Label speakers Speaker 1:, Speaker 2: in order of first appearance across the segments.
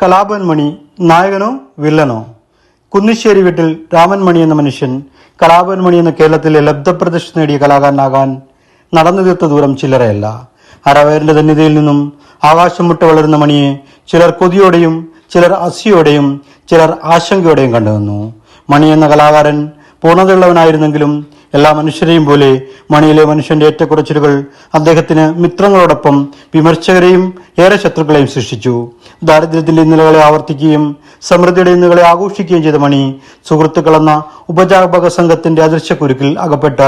Speaker 1: കലാപൻ മണി നായകനോ വില്ലനോ. കുന്നിശ്ശേരി വീട്ടിൽ രാമൻ മണി എന്ന മനുഷ്യൻ കലാപൻ മണി എന്ന കേരളത്തിലെ ലബ്ധപ്രതിഷ്ഠ നേടിയ കലാകാരനാകാൻ നടന്നു തീർത്ത ദൂരം ചില്ലറയല്ല. അരവയറിന്റെ ധന്യതയിൽ നിന്നും ആകാശം മുട്ട വളരുന്ന മണിയെ ചിലർ കൊതിയോടെയും ചിലർ അസിയോടെയും ചിലർ ആശങ്കയോടെയും കണ്ടുവന്നു. മണി എന്ന കലാകാരൻ പൂർണതയുള്ളവനായിരുന്നെങ്കിലും എല്ലാ മനുഷ്യരെയും പോലെ മണിയിലെ മനുഷ്യന്റെ ഏറ്റക്കുറച്ചിലുകൾ അദ്ദേഹത്തിന് മിത്രങ്ങളോടൊപ്പം വിമർശകരെയും ഏറെ ശത്രുക്കളെയും സൃഷ്ടിച്ചു. ദാരിദ്ര്യത്തിന്റെ ഇന്നലകളെ ആവർത്തിക്കുകയും സമൃദ്ധിയുടെ ഇന്നലകളെ ആഘോഷിക്കുകയും ചെയ്ത മണി സുഹൃത്തുക്കളെന്ന ഉപജാപക സംഘത്തിന്റെ അദൃശ്യക്കുരുക്കിൽ അകപ്പെട്ട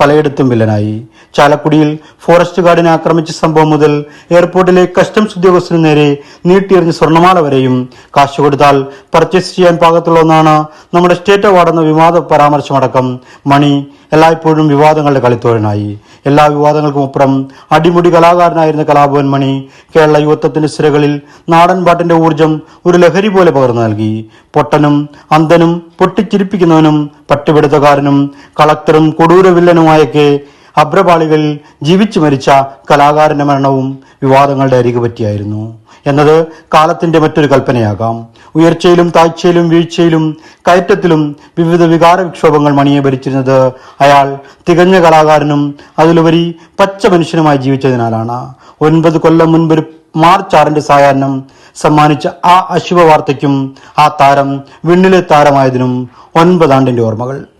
Speaker 1: പലയിടത്തും വില്ലനായി. ചാലക്കുടിയിൽ ഫോറസ്റ്റ് ഗാർഡിനെ ആക്രമിച്ച സംഭവം മുതൽ എയർപോർട്ടിലെ കസ്റ്റംസ് ഉദ്യോഗസ്ഥന് നേരെ നീട്ടിയെറിഞ്ഞ സ്വർണമാല വരെയും കാശ് കൊടുത്താൽ പർച്ചേസ് ചെയ്യാൻ പാകത്തുള്ള ഒന്നാണ് നമ്മുടെ സ്റ്റേറ്റ് അവാർഡ് എന്ന വിവാദ പരാമർശമടക്കം. മണി എല്ലായ്പ്പോഴും വിവാദങ്ങളുടെ കളിത്തോഴനായി എല്ലാ വിവാദങ്ങൾക്കും അപ്പുറം അടിമുടി കലാകാരനായിരുന്ന കലാഭവൻ മണി കേരള യുവത്വത്തിന്റെ സിരകളിൽ നാടൻ പാട്ടിന്റെ ഊർജം ഒരു ലഹരി പോലെ പകർന്നു നൽകി. പൊട്ടനും അന്ധനും പൊട്ടിച്ചിരിപ്പിക്കുന്നവനും പട്ടുപിടുത്തക്കാരനും കളക്ടറും കൊടൂരവില്ലനുമായൊക്കെ അഭ്രപാളികളിൽ ജീവിച്ചു മരിച്ച കലാകാരന്റെ മരണവും വിവാദങ്ങളുടെ അരികു പറ്റിയായിരുന്നു എന്നത് കാലത്തിന്റെ മറ്റൊരു കൽപ്പനയാകാം. ഉയർച്ചയിലും താഴ്ചയിലും വീഴ്ചയിലും കയറ്റത്തിലും വിവിധ വികാര വിക്ഷോഭങ്ങൾ മണിയെ ഭരിച്ചിരുന്നത് അയാൾ തികഞ്ഞ കലാകാരനും അതിലുപരി പച്ച മനുഷ്യനുമായി ജീവിച്ചതിനാലാണ്. ഒൻപത് കൊല്ലം മുൻപൊരു മാർച്ച് ആറിന്റെ സായാഹ്നം സമ്മാനിച്ച ആ അശുഭ വാർത്തയ്ക്കും ആ താരം വിണ്ണിലെ താരമായതിനും ഒൻപതാണ്ടിന്റെ ഓർമ്മകൾ.